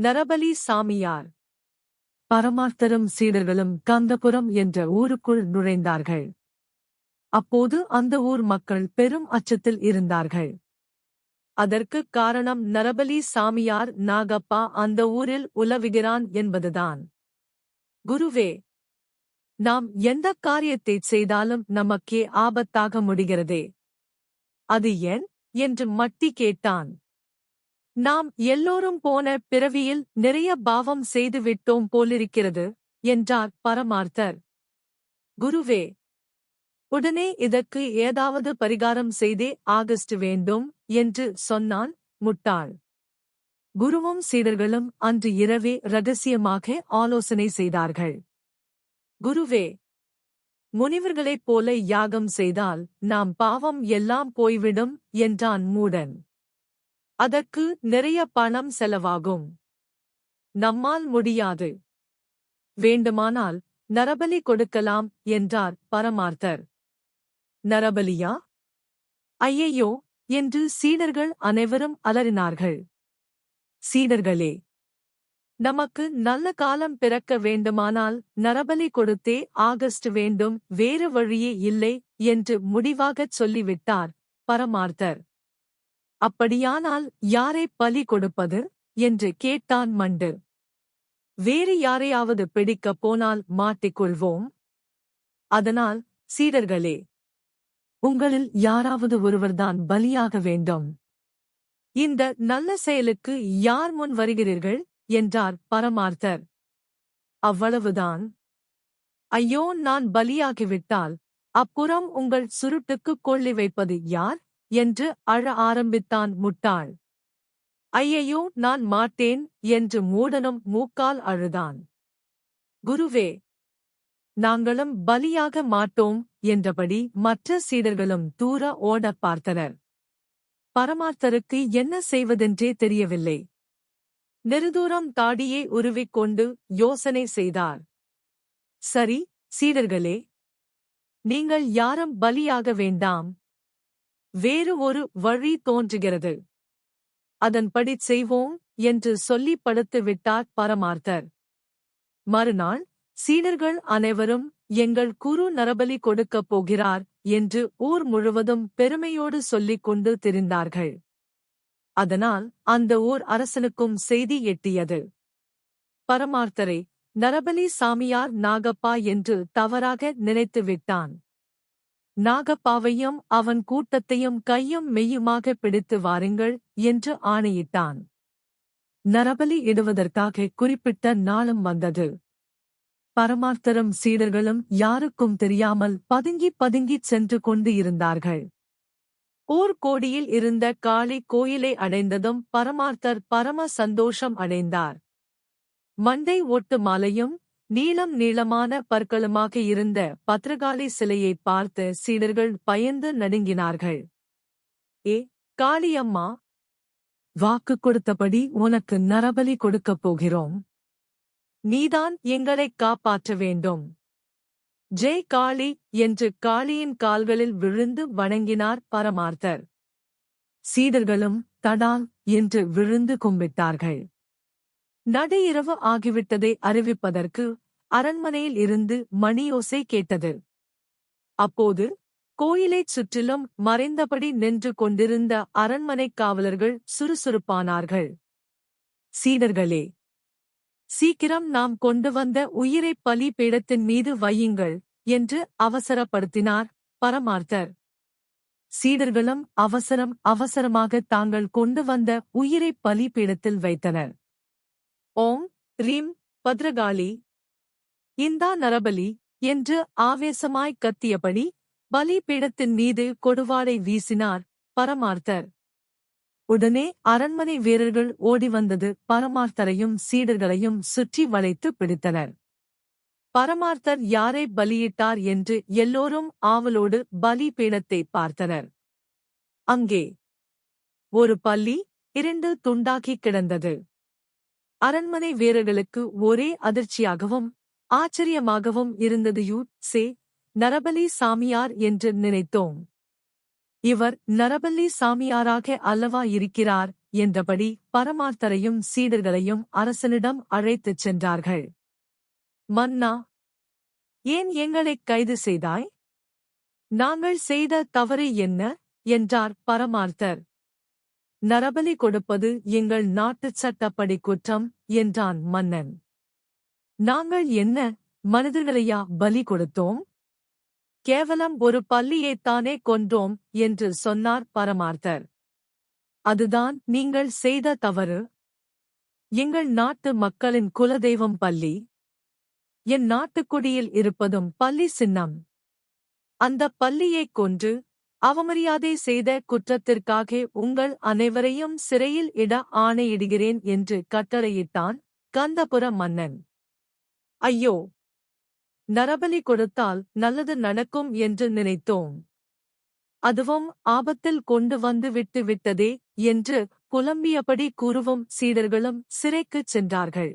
நரபலி சாமியார். பரமார்த்தரும் சீடர்களும் கந்தபுரம் என்ற ஊருக்குள் நுழைந்தார்கள். அப்போது அந்த ஊர் மக்கள் பெரும் அச்சத்தில் இருந்தார்கள். அதற்குக் காரணம் நரபலி சாமியார் நாகப்பா அந்த ஊரில் உலவுகிறான் என்பதுதான். குருவே நாம் எந்த காரியத்தைச் செய்தாலும் நமக்கே ஆபத்தாக முடிகிறதே? அது ஏன்? என்று மட்டி கேட்டான். நாம் எல்லோரும் போன பிறவியில் நிறைய பாவம் செய்து விட்டோம் போலிருக்கிறது என்றார் பரமார்த்தர். குருவே உடனே இதற்கு ஏதாவது பரிகாரம் செய்தே ஆகஸ்ட் வேண்டும் என்று சொன்னான் முட்டாள். குருவும் சீடர்களும் அன்று இரவே ரகசியமாக ஆலோசனை செய்தார்கள். குருவே முனிவர்களைப் போல யாகம் செய்தால் நாம் பாவம் எல்லாம் போய்விடும் என்றான் மூடன். அதற்கு நிறைய பணம் செலவாகும். நம்மால் முடியாது. வேண்டுமானால் நரபலி கொடுக்கலாம் என்றார் பரமார்த்தர். நரபலியா? ஐயையோ! என்று சீடர்கள் அனைவரும் அலறினார்கள். சீடர்களே! நமக்கு நல்ல காலம் பிறக்க வேண்டுமானால் நரபலி கொடுத்தே ஆகஸ்ட் வேண்டும் வேறு வழியே இல்லை என்று முடிவாகச் சொல்லிவிட்டார் பரமார்த்தர். அப்படியானால் யாரை பலி கொடுப்பது? என்று கேட்டான் மண்டு. வேறு யாரையாவது பிடிக்கப் போனால் மாட்டிக்கொள்வோம் அதனால் சீடர்களே உங்களில் யாராவது ஒருவர்தான் பலியாக வேண்டும். இந்த நல்ல செயலுக்கு யார் முன் வருகிறீர்கள்? என்றார் பரமார்த்தர். அவ்வளவுதான். ஐயோ நான் பலியாகிவிட்டால் அப்புறம் உங்கள் சுருட்டுக்குக் கொள்ளி வைப்பது யார்? என்று அழ ஆரம்பித்தான் முட்டாள். ஐயையோ நான் மாட்டேன் என்று மூடனும் மூக்கால் அழுதான். குருவே நாங்களும் பலியாக மாட்டோம் என்றபடி மற்ற சீடர்களும் தூர ஓடப் பார்த்தனர். பரமார்த்தருக்கு என்ன செய்வதென்றே தெரியவில்லை. நெருதூரம் தாடியை உருவிக் கொண்டு யோசனை செய்தார். சரி சீடர்களே நீங்கள் யாரும் பலியாக வேண்டாம். வேறு ஒரு வழி தோன்றுகிறது. அதன்படி செய்வோம் என்று சொல்லி படுத்து விட்டார் பரமார்த்தர். மறுநாள் சீடர்கள் அனைவரும் எங்கள் குரு நரபலி கொடுக்கப் போகிறார் என்று ஊர் முழுவதும் பெருமையோடு சொல்லிக் கொண்டு திரிந்தார்கள். அதனால் அந்த ஊர் அரசனுக்கும் செய்தி எட்டியது. பரமார்த்தரை நரபலி சாமியார் நாகப்பா என்று தவறாக நினைத்து விட்டான். நாகப்பாவையும் அவன் கூட்டத்தையும் கையும் மெய்யுமாக பிடித்து வாருங்கள் என்று ஆணையிட்டான். நரபலி இடுவதற்காக குறிப்பிட்ட நாளும் வந்தது. பரமார்த்தரும் சீடர்களும் யாருக்கும் தெரியாமல் பதுங்கி பதுங்கிச் சென்று கொண்டு இருந்தார்கள். ஊர்கோடியில் இருந்த காளி கோயிலை அடைந்ததும் பரமார்த்தர் பரம சந்தோஷம் அடைந்தார். மண்டை ஓட்டு மாலையும் நீளம் நீளமான பற்களுமாக இருந்த பத்ரகாளி சிலையைப் பார்த்து சீடர்கள் பயந்து நடுங்கினார்கள். ஏ காளியம்மா வாக்கு கொடுத்தபடி உனக்கு நரபலி கொடுக்கப் போகிறோம். நீதான் எங்களைக் காப்பாற்ற வேண்டும். ஜெய் காளி! என்று காளியின் கால்களில் விழுந்து வணங்கினார் பரமார்த்தர். சீடர்களும் தடால் என்று விழுந்து கும்பிட்டார்கள். நடு இரவு ஆகிவிட்டதை அறிவிப்பதற்கு அரண்மனையில் இருந்து மணியோசை கேட்டது. அப்போது கோயிலைச் சுற்றிலும் மறைந்தபடி நின்று கொண்டிருந்த அரண்மனைக் காவலர்கள் சுறுசுறுப்பானார்கள். சீடர்களே சீக்கிரம் நாம் கொண்டு வந்த உயிரைப் பலி பீடத்தின் மீது வையுங்கள் என்று அவசரப்படுத்தினார் பரமார்த்தர். சீடர்களும் அவசரம் அவசரமாக தாங்கள் கொண்டு வந்த உயிரைப் பலி பீடத்தில் வைத்தனர். ஓம் ரீம் பத்ரகாளி இந்தா நரபலி என்று ஆவேசமாய் கத்தியபடி பலி பீடத்தின் மீது கொடுவாளை வீசினார் பரமார்த்தர். உடனே அரண்மனை வீரர்கள் ஓடி வந்தது பரமார்த்தரையும் சீடர்களையும் சுற்றி வளைத்து பிடித்தனர். பரமார்த்தர் யாரை பலியிட்டார் என்று எல்லோரும் ஆவலோடு பலி பீடத்தை பார்த்தனர். அங்கே ஒரு பள்ளி இரண்டு துண்டாக்கி கிடந்தது. அரண்மனை வீரர்களுக்கு ஒரே அதிர்ச்சியாகவும் ஆச்சரியமாகவும் இருந்தது. யூ சே நரபலி சாமியார் என்று நினைத்தோம். இவர் நரபல்லி சாமியாராக அல்லவா இருக்கிறார் என்றபடி பரமார்த்தரையும் சீடர்களையும் அரசனிடம் அழைத்துச் சென்றார்கள். மன்னா ஏன் எங்களைக் கைது செய்தாய்? நாங்கள் செய்த தவறு என்ன? என்றார் பரமார்த்தர். நரபலி கொடுப்பது எங்கள் நாட்டுச் சட்டப்படி குற்றம் என்றான் மன்னன். நாங்கள் என்ன மனிதர்களையா பலி கொடுத்தோம்? கேவலம் ஒரு பள்ளியைத்தானே கொன்றோம் என்று சொன்னார் பரமார்த்தர். அதுதான் நீங்கள் செய்த தவறு. எங்கள் நாட்டு மக்களின் குலதெய்வம் பள்ளி. என் நாட்டுக்குடியில் இருப்பதும் பள்ளி சின்னம். அந்த பள்ளியைக் கொன்று அவமரியாதை செய்த குற்றத்திற்காக உங்கள் அனைவரையும் சிறையில் இட ஆணையிடுகிறேன் என்று கட்டளையிட்டான் கந்தபுர மன்னன். ஐயோ நரபலி கொடுத்தால் நல்லது நடக்கும் என்று நினைத்தோம். அதுவும் ஆபத்தில் கொண்டு வந்து விட்டு விட்டதே என்று புலம்பியபடி கூறுவும் சீடர்களும் சிறைக்குச் சென்றார்கள்.